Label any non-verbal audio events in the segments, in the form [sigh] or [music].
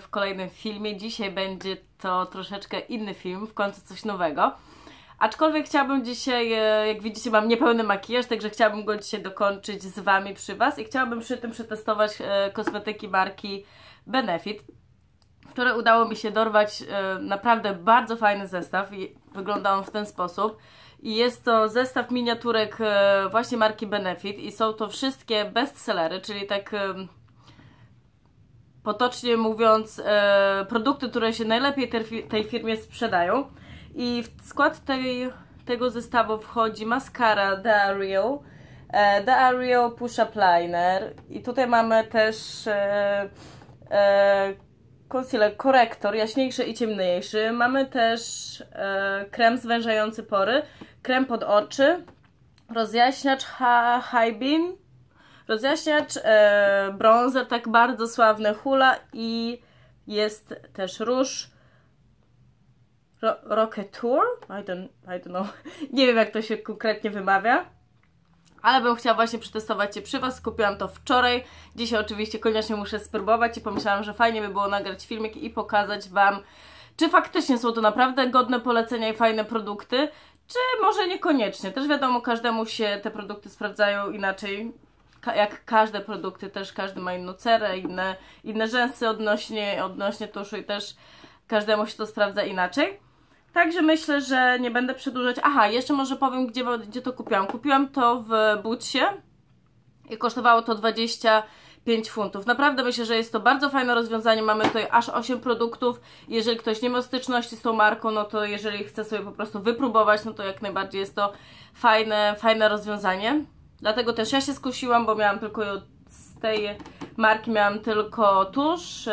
w kolejnym filmie. Dzisiaj będzie to troszeczkę inny film, w końcu coś nowego. Aczkolwiek chciałabym dzisiaj, e, jak widzicie, mam niepełny makijaż, także chciałabym go dzisiaj dokończyć z Wami przy Was i chciałabym przy tym przetestować e, kosmetyki marki Benefit. Wczoraj udało mi się dorwać e, naprawdę bardzo fajny zestaw i wygląda on w ten sposób. I jest to zestaw miniaturek właśnie marki Benefit i są to wszystkie bestsellery, czyli tak potocznie mówiąc produkty, które się najlepiej tej firmie sprzedają. I w skład tej, tego zestawu wchodzi maskara The Ariel, e, The Ariel Push Up Liner i tutaj mamy też e, e, concealer, korektor jaśniejszy i ciemniejszy. Mamy też e, krem zwężający pory, krem pod oczy, rozjaśniacz High Beam, rozjaśniacz, e, bronzer, tak bardzo sławny Hula i jest też róż Ro Rocket Tour? I don't, I don't know. [laughs] Nie wiem, jak to się konkretnie wymawia. Ale bym chciała właśnie przetestować je przy Was. Kupiłam to wczoraj. Dzisiaj oczywiście koniecznie muszę spróbować i pomyślałam, że fajnie by było nagrać filmik i pokazać Wam, czy faktycznie są to naprawdę godne polecenia i fajne produkty, czy może niekoniecznie. Też wiadomo, każdemu się te produkty sprawdzają inaczej. Jak każde produkty, też każdy ma inną cerę, inne, inne rzęsy odnośnie, odnośnie tuszu i też każdemu się to sprawdza inaczej. Także myślę, że nie będę przedłużać. Aha, jeszcze może powiem, gdzie, gdzie to kupiłam. Kupiłam to w Butsie i kosztowało to 25 funtów. Naprawdę myślę, że jest to bardzo fajne rozwiązanie. Mamy tutaj aż 8 produktów. Jeżeli ktoś nie ma styczności z tą marką, no to jeżeli chce sobie po prostu wypróbować, no to jak najbardziej jest to fajne, fajne rozwiązanie. Dlatego też ja się skusiłam, bo miałam tylko z tej marki miałam tylko tusz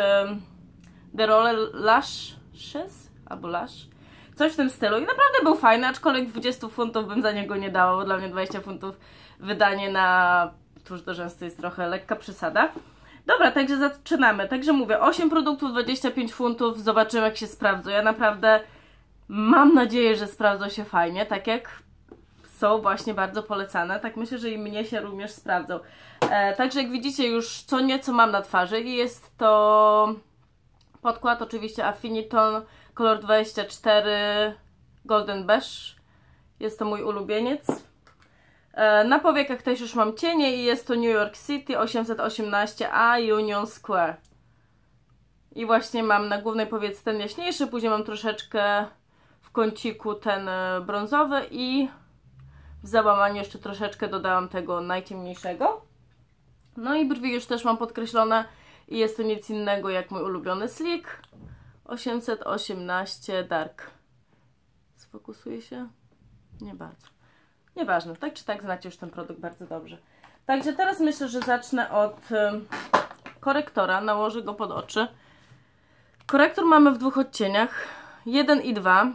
The Roller Lashes albo Lash Coś w tym stylu. I naprawdę był fajny, aczkolwiek 20 funtów bym za niego nie dała, bo dla mnie 20 funtów wydanie na tuż do rzęsy jest trochę lekka przesada. Dobra, także zaczynamy. Także mówię, 8 produktów, 25 funtów, zobaczymy jak się sprawdzą. Ja naprawdę mam nadzieję, że sprawdzą się fajnie, tak jak są właśnie bardzo polecane. Tak myślę, że i mnie się również sprawdzą. E, także jak widzicie już co nieco mam na twarzy i jest to podkład oczywiście Affiniton kolor 24 Golden Beige. Jest to mój ulubieniec. E, na powiekach też już mam cienie i jest to New York City 818A Union Square. I właśnie mam na głównej powiece ten jaśniejszy, później mam troszeczkę w kąciku ten e, brązowy i w załamaniu jeszcze troszeczkę dodałam tego najciemniejszego. No i brwi już też mam podkreślone i jest to nic innego jak mój ulubiony slick. 818 Dark. Sfokusuje się? Nie bardzo. Nieważne, tak czy tak znacie już ten produkt bardzo dobrze. Także teraz myślę, że zacznę od korektora. Nałożę go pod oczy. Korektor mamy w dwóch odcieniach. 1 i 2.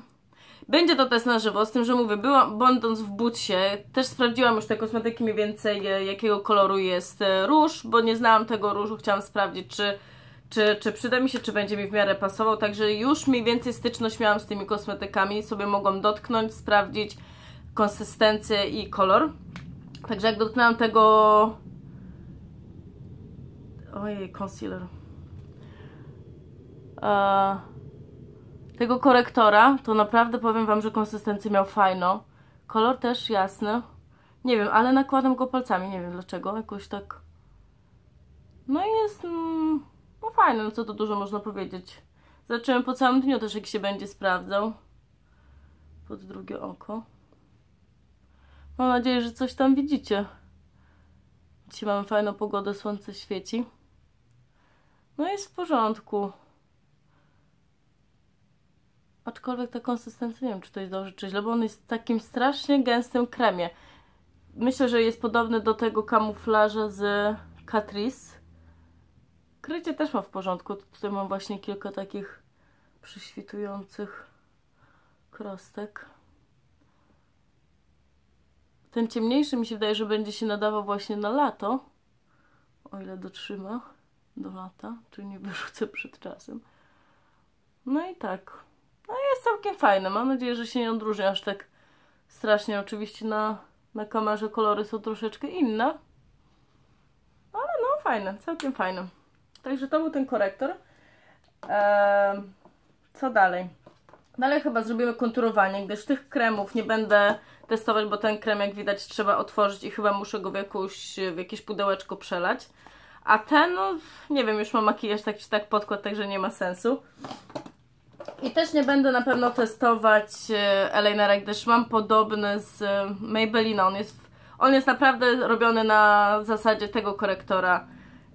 Będzie to test na żywo, z tym, że mówię, byłam, będąc w butsie, też sprawdziłam już te kosmetyki mniej więcej, e, jakiego koloru jest e, róż, bo nie znałam tego różu, chciałam sprawdzić, czy czy, czy przyda mi się, czy będzie mi w miarę pasował. Także już mniej więcej styczność miałam z tymi kosmetykami, sobie mogłam dotknąć, sprawdzić konsystencję i kolor. Także jak dotknęłam tego... Ojej, concealer. Eee, tego korektora, to naprawdę powiem Wam, że konsystencję miał fajną. Kolor też jasny. Nie wiem, ale nakładam go palcami, nie wiem dlaczego, jakoś tak... No i jest... Mm, no fajne, no co to dużo można powiedzieć. Zacząłem po całym dniu też jak się będzie sprawdzał. Pod drugie oko. Mam nadzieję, że coś tam widzicie. Dzisiaj mamy fajną pogodę, słońce świeci. No jest w porządku. Aczkolwiek ta konsystencja, nie wiem czy to jest dobrze czy źle, bo on jest w takim strasznie gęstym kremie. Myślę, że jest podobny do tego kamuflaża z Catrice. Krycie też ma w porządku. Tutaj mam właśnie kilka takich prześwitujących krostek. Ten ciemniejszy mi się wydaje, że będzie się nadawał właśnie na lato. O ile dotrzyma do lata, czyli nie wyrzucę przed czasem. No i tak. No jest całkiem fajne. Mam nadzieję, że się nie odróżni aż tak strasznie. Oczywiście na, na kamerze kolory są troszeczkę inne. Ale no fajne, całkiem fajne. Także to był ten korektor. Eee, co dalej? Dalej chyba zrobimy konturowanie, gdyż tych kremów nie będę testować, bo ten krem jak widać trzeba otworzyć i chyba muszę go w, jakąś, w jakieś pudełeczko przelać. A ten, no nie wiem, już mam makijaż tak czy tak podkład, także nie ma sensu. I też nie będę na pewno testować e, eyelinera, gdyż mam podobny z e, Maybelline. On jest, on jest naprawdę robiony na zasadzie tego korektora.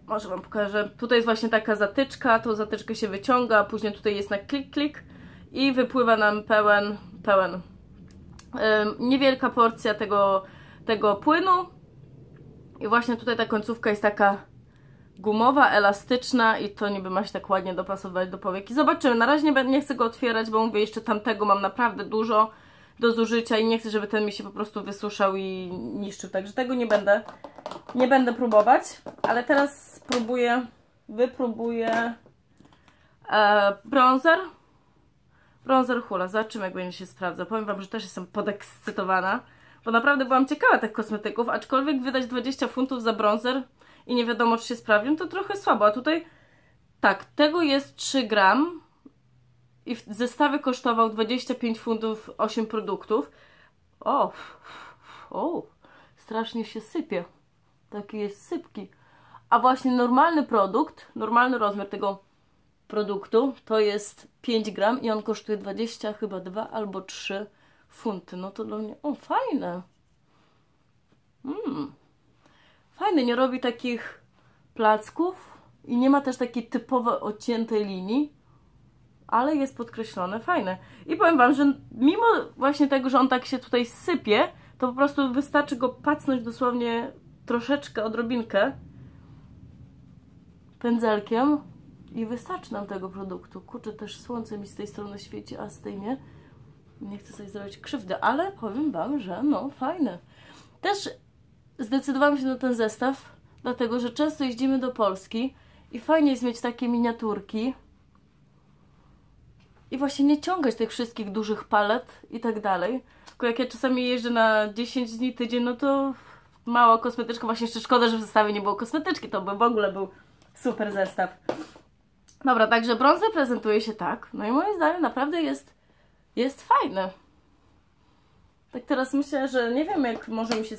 Może Wam pokażę. Tutaj jest właśnie taka zatyczka, tą zatyczkę się wyciąga, a później tutaj jest na klik, klik i wypływa nam pełen, pełen niewielka porcja tego, tego płynu i właśnie tutaj ta końcówka jest taka gumowa, elastyczna i to niby ma się tak ładnie dopasować do powieki. Zobaczymy, na razie nie, nie chcę go otwierać, bo mówię, jeszcze tamtego mam naprawdę dużo do zużycia i nie chcę, żeby ten mi się po prostu wysuszał i niszczył, także tego nie będę, nie będę próbować, ale teraz spróbuję, wypróbuję e, bronzer Bronzer Hula. Zobaczymy, jak będzie się sprawdza. Powiem Wam, że też jestem podekscytowana, bo naprawdę byłam ciekawa tych kosmetyków, aczkolwiek wydać 20 funtów za bronzer i nie wiadomo, czy się sprawdzi, to trochę słabo. A tutaj, tak, tego jest 3 gram i w zestawie kosztował 25 funtów 8 produktów. O, o, strasznie się sypie. Taki jest sypki. A właśnie normalny produkt, normalny rozmiar tego produktu to jest 5 gram i on kosztuje 20, chyba 2 albo 3 funty. No to dla mnie, o fajne. Mm. Fajny, nie robi takich placków i nie ma też takiej typowo odciętej linii, ale jest podkreślone, fajne. I powiem Wam, że mimo właśnie tego, że on tak się tutaj sypie, to po prostu wystarczy go pacnąć dosłownie troszeczkę, odrobinkę pędzelkiem i wystarczy nam tego produktu. Kurczę, też słońce mi z tej strony świeci, a z tej nie. Nie chcę sobie zrobić krzywdy, ale powiem Wam, że no, fajne. Też zdecydowałam się na ten zestaw, dlatego, że często jeździmy do Polski i fajnie jest mieć takie miniaturki i właśnie nie ciągać tych wszystkich dużych palet i tak dalej. Tylko jak ja czasami jeżdżę na 10 dni, tydzień, no to mała kosmetyczka. Właśnie jeszcze szkoda, że w zestawie nie było kosmetyczki, to by w ogóle był super zestaw. Dobra, także brązy prezentuje się tak. No i moim zdaniem naprawdę jest, jest fajny. Tak teraz myślę, że nie wiem jak może mi się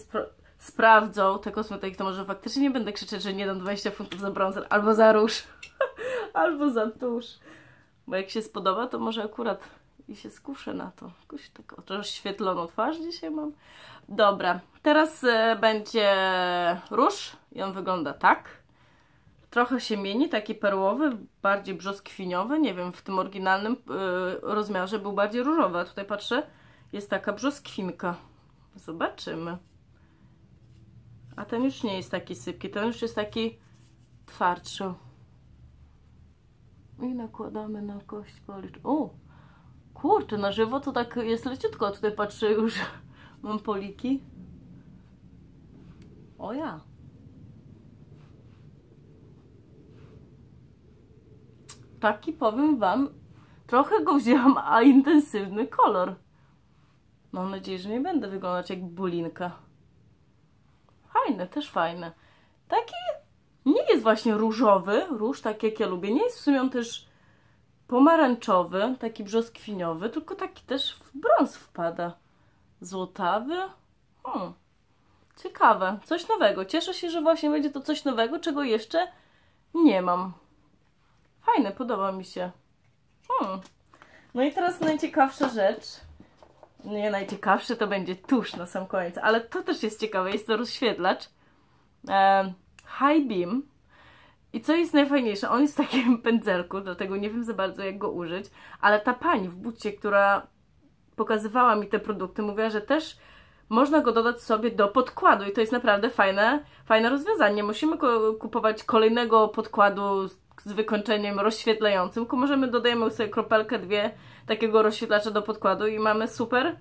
sprawdzą te kosmetyki, to może faktycznie nie będę krzyczeć, że nie dam 20 funtów za bronzer, albo za róż, [laughs] albo za tusz. Bo jak się spodoba, to może akurat i się skuszę na to. Jakoś taką rozświetloną twarz dzisiaj mam. Dobra, teraz y, będzie róż i on wygląda tak. Trochę się mieni, taki perłowy, bardziej brzoskwiniowy. Nie wiem, w tym oryginalnym yy, rozmiarze był bardziej różowy. A tutaj patrzę, jest taka brzoskwinka. Zobaczymy. A ten już nie jest taki sypki, ten już jest taki twardszy. I nakładamy na kość policz. O! Kurczę, na żywo to tak jest leciutko. Tutaj patrzę już, [laughs] mam poliki. O ja. taki powiem Wam, trochę go wzięłam, a intensywny kolor. Mam nadzieję, że nie będę wyglądać jak bulinka. Fajne, też fajne. Taki nie jest właśnie różowy, róż tak jak ja lubię. Nie jest w sumie on też pomarańczowy, taki brzoskwiniowy, tylko taki też w brąz wpada. Złotawy. Hmm. Ciekawe, coś nowego. Cieszę się, że właśnie będzie to coś nowego, czego jeszcze nie mam. Fajne, podoba mi się. Hmm. No i teraz najciekawsza rzecz. Nie najciekawszy to będzie tusz na sam koniec, ale to też jest ciekawe, jest to rozświetlacz. E, high Beam. I co jest najfajniejsze, on jest w takim [laughs] pędzelku, dlatego nie wiem za bardzo jak go użyć, ale ta pani w bucie, która pokazywała mi te produkty, mówiła, że też można go dodać sobie do podkładu i to jest naprawdę fajne, fajne rozwiązanie. Musimy kupować kolejnego podkładu wykończeniem rozświetlającym, tylko możemy dodajemy sobie kropelkę, dwie takiego rozświetlacza do podkładu i mamy super,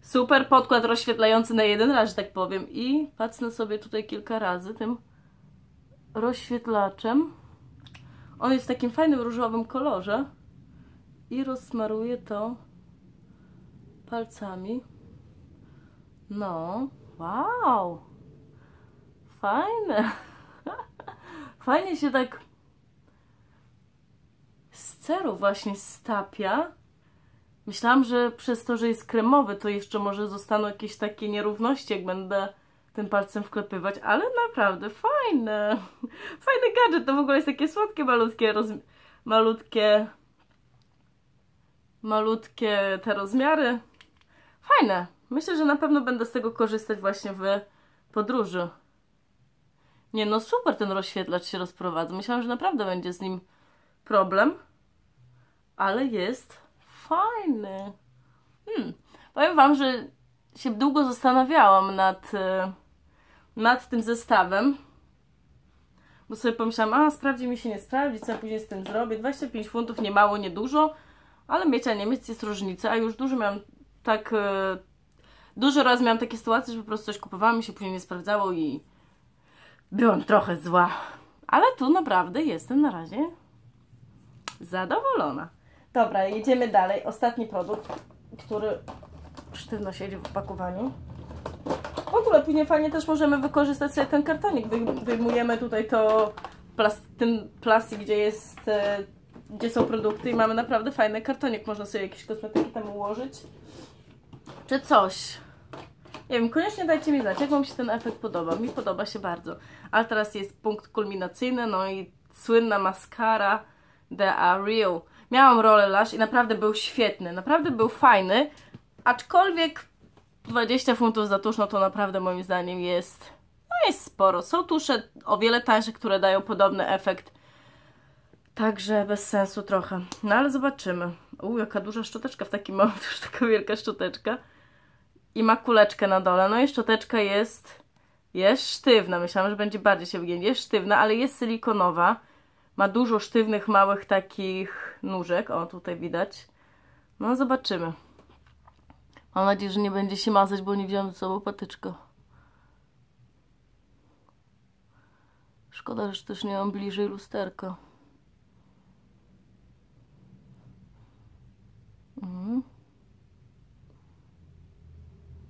super podkład rozświetlający na jeden raz, że tak powiem. I patrzę sobie tutaj kilka razy tym rozświetlaczem. On jest w takim fajnym różowym kolorze i rozsmaruję to palcami. No, wow, fajne. [laughs] Fajnie się tak seru właśnie stapia. Myślałam, że przez to, że jest kremowy, to jeszcze może zostaną jakieś takie nierówności, jak będę tym palcem wklepywać, ale naprawdę fajne. [laughs] Fajny gadżet, to w ogóle jest takie słodkie, malutkie, roz... malutkie malutkie te rozmiary. Fajne. Myślę, że na pewno będę z tego korzystać właśnie w podróży. Nie no, super ten rozświetlacz się rozprowadza. Myślałam, że naprawdę będzie z nim problem. Ale jest fajny. Hmm. Powiem Wam, że się długo zastanawiałam nad, e, nad tym zestawem. Bo sobie pomyślałam, a sprawdzi mi się, nie sprawdzi, co ja później z tym zrobię. 25 funtów, nie mało, nie dużo. Ale mieć, a nie mieć jest różnica. A już dużo miałam tak... E, dużo razy miałam takie sytuacje, że po prostu coś kupowałam i się później nie sprawdzało i byłam trochę zła. Ale tu naprawdę jestem na razie zadowolona. Dobra, jedziemy dalej. Ostatni produkt, który sztywno siedzi w opakowaniu. W ogóle później fajnie też możemy wykorzystać sobie ten kartonik. Wyjmujemy tutaj to ten plastik, gdzie jest e, gdzie są produkty i mamy naprawdę fajny kartonik. Można sobie jakieś kosmetyki tam ułożyć. Czy coś. Nie wiem, koniecznie dajcie mi znać, jak Wam się ten efekt podoba. Mi podoba się bardzo. Ale teraz jest punkt kulminacyjny, no i słynna maskara The Real. Miałam rolę lash i naprawdę był świetny, naprawdę był fajny, aczkolwiek 20 funtów za tusz, no to naprawdę moim zdaniem jest, no jest sporo. Są tusze o wiele tańsze, które dają podobny efekt Także bez sensu trochę. No ale zobaczymy. U, jaka duża szczoteczka w takim małym, [laughs] już taka wielka szczoteczka. I ma kuleczkę na dole. No i szczoteczka jest, jest sztywna. Myślałam, że będzie bardziej się wygięć. Jest sztywna, ale jest silikonowa. Ma dużo sztywnych, małych takich nóżek. O, tutaj widać. No zobaczymy. Mam nadzieję, że nie będzie się mazać, bo nie wziąłem ze sobą patyczka. Szkoda, że też nie mam bliżej lusterka. Mhm.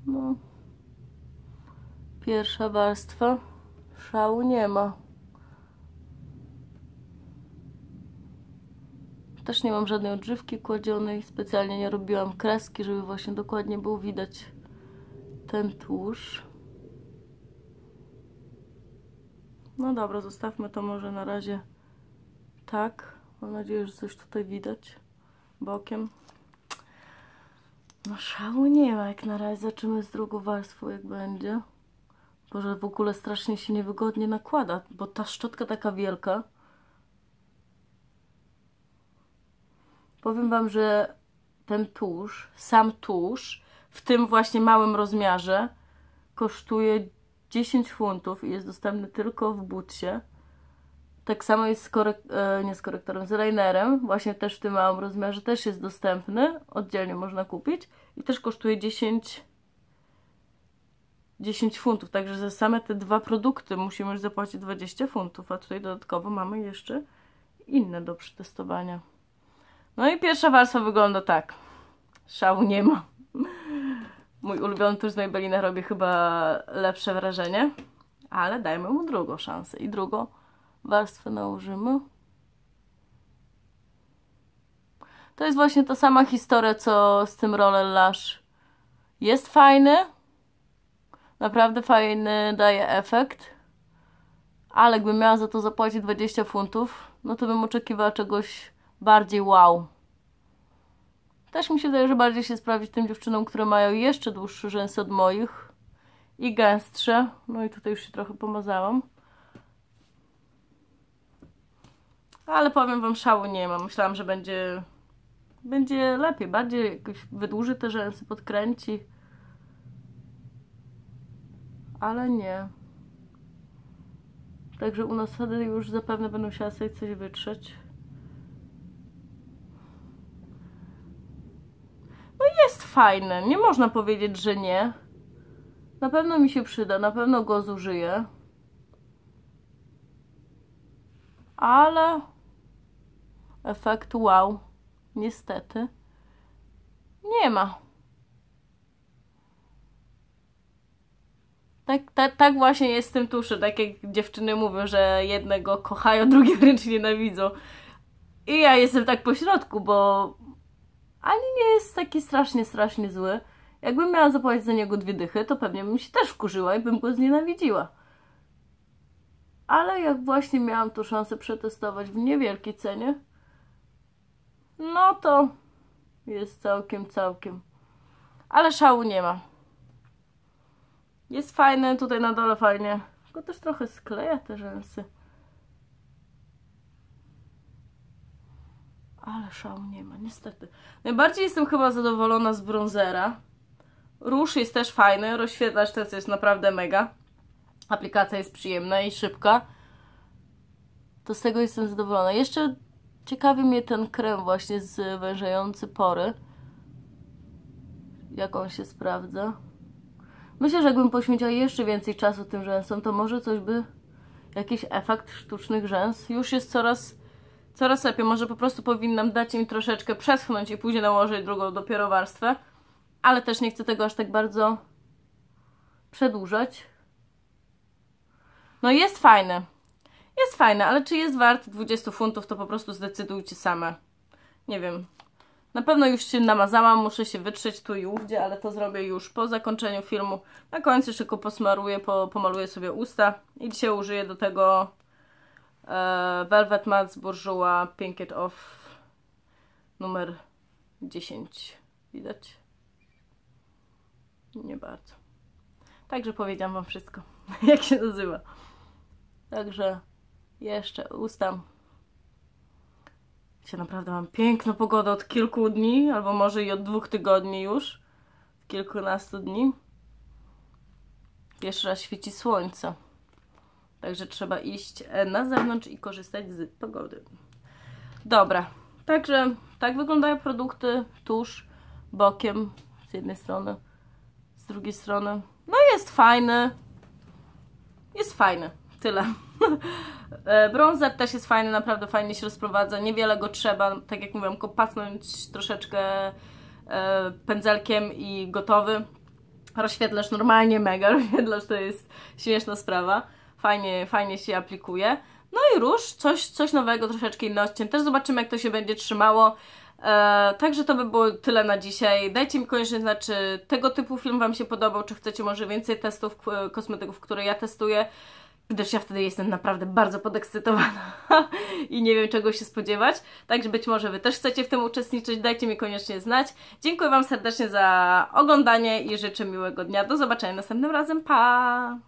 No. Pierwsza warstwa. Szału nie ma. Też nie mam żadnej odżywki kładzionej. Specjalnie nie robiłam kreski, żeby właśnie dokładnie było widać ten tłuszcz. No dobra, zostawmy to może na razie tak. Mam nadzieję, że coś tutaj widać bokiem. No szału nie ma jak na razie. Zobaczymy z drugą warstwą jak będzie. Boże, w ogóle strasznie się niewygodnie nakłada, bo ta szczotka taka wielka. Powiem Wam, że ten tusz, sam tusz, w tym właśnie małym rozmiarze, kosztuje 10 funtów i jest dostępny tylko w butsie. Tak samo jest z korek e, nie z korektorem, z linerem, właśnie też w tym małym rozmiarze, też jest dostępny, oddzielnie można kupić. I też kosztuje 10, 10 funtów, także za same te dwa produkty musimy już zapłacić 20 funtów, a tutaj dodatkowo mamy jeszcze inne do przetestowania. No i pierwsza warstwa wygląda tak. Szału nie ma. Mój ulubiony tuż z Maybellina robi chyba lepsze wrażenie, ale dajmy mu drugą szansę i drugą warstwę nałożymy. To jest właśnie ta sama historia, co z tym Roller Lash. Jest fajny. Naprawdę fajny, daje efekt. Ale gdybym miała za to zapłacić 20 funtów, no to bym oczekiwała czegoś bardziej wow. Też mi się wydaje, że bardziej się sprawdzić tym dziewczynom, które mają jeszcze dłuższe rzęsy od moich i gęstsze. No i tutaj już się trochę pomazałam. Ale powiem Wam, szału nie ma. Myślałam, że będzie, będzie lepiej, bardziej jakoś wydłuży te rzęsy, podkręci. Ale nie. Także u nas już zapewne będą musiała sobie coś wytrzeć. No jest fajne, nie można powiedzieć, że nie. Na pewno mi się przyda, na pewno go zużyję. Ale efektu wow niestety nie ma. Tak, tak, tak właśnie jest z tym tuszem, tak jak dziewczyny mówią, że jednego kochają, [laughs] drugie wręcz nienawidzą. I ja jestem tak po środku, bo ani nie jest taki strasznie, strasznie zły. Jakbym miała zapłacić za niego dwie dychy, to pewnie bym się też wkurzyła i bym go znienawidziła. Ale jak właśnie miałam tu szansę przetestować w niewielkiej cenie, no to jest całkiem, całkiem. Ale szału nie ma. Jest fajny, tutaj na dole fajnie. Tylko też trochę skleja te rzęsy. Ale szału nie ma, niestety. Najbardziej jestem chyba zadowolona z bronzera. Róż jest też fajny, rozświetlacz też jest naprawdę mega. Aplikacja jest przyjemna i szybka. To z tego jestem zadowolona. Jeszcze ciekawi mnie ten krem właśnie zwężający pory. Jak on się sprawdza. Myślę, że jakbym poświęciła jeszcze więcej czasu tym rzęsom, to może coś by... Jakiś efekt sztucznych rzęs. Już jest coraz, coraz lepiej. Może po prostu powinnam dać im troszeczkę przeschnąć i później nałożyć drugą dopiero warstwę. Ale też nie chcę tego aż tak bardzo przedłużać. No jest fajne. Jest fajne, ale czy jest wart 20 funtów, to po prostu zdecydujcie same. Nie wiem. Na pewno już się namazałam, muszę się wytrzeć tu i ówdzie, ale to zrobię już po zakończeniu filmu. Na końcu jeszcze tylko posmaruję, po, pomaluję sobie usta i dzisiaj użyję do tego Velvet Matte z Bourjois Pink It Off numer 10. Widać? Nie bardzo. Także powiedziałam Wam wszystko, [laughs] jak się nazywa. Także jeszcze ustam. Dzisiaj naprawdę mam piękną pogodę od kilku dni, albo może i od dwóch tygodni już. Kilkunastu dni. Pierwszy raz świeci słońce. Także trzeba iść e, na zewnątrz i korzystać z pogody. Dobra, także tak wyglądają produkty tuż bokiem z jednej strony, z drugiej strony. No jest fajny. Jest fajny. Tyle. [laughs] E, bronzer też jest fajny, naprawdę fajnie się rozprowadza. Niewiele go trzeba, tak jak mówiłam, kopacnąć troszeczkę e, pędzelkiem i gotowy. Rozświetlacz normalnie mega, [laughs] rozświetlacz to jest śmieszna sprawa. Fajnie, fajnie się aplikuje. No i róż, coś, coś nowego, troszeczkę inny odcień. Też zobaczymy, jak to się będzie trzymało. E, także to by było tyle na dzisiaj. Dajcie mi koniecznie znać, czy tego typu film Wam się podobał, czy chcecie może więcej testów kosmetyków, które ja testuję gdyż ja wtedy jestem naprawdę bardzo podekscytowana [laughs] i nie wiem czego się spodziewać. Także być może Wy też chcecie w tym uczestniczyć, dajcie mi koniecznie znać. Dziękuję Wam serdecznie za oglądanie i życzę miłego dnia. Do zobaczenia następnym razem. Pa!